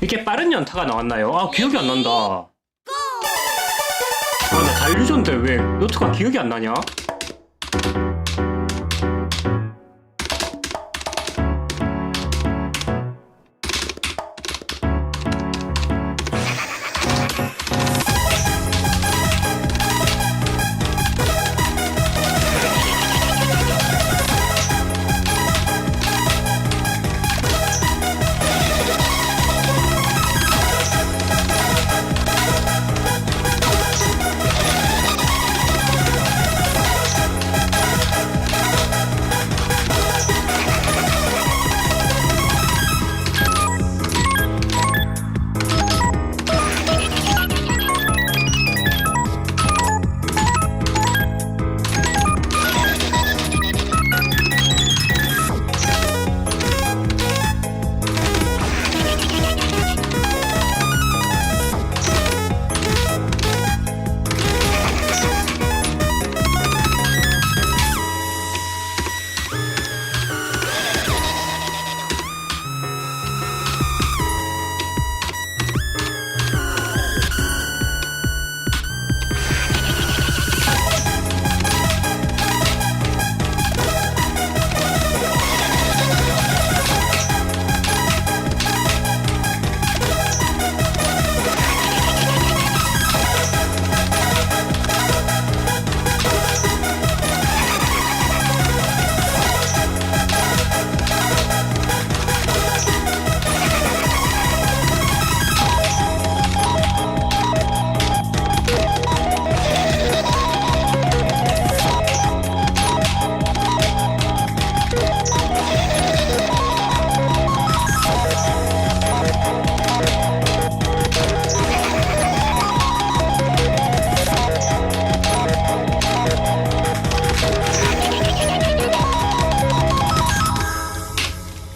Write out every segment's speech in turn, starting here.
이렇게 빠른 연타가 나왔나요? 아 기억이 안 난다. 아나 달류전데 왜 노트가 기억이 안 나냐?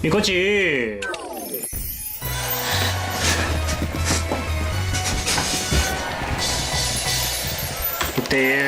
이거지. 그때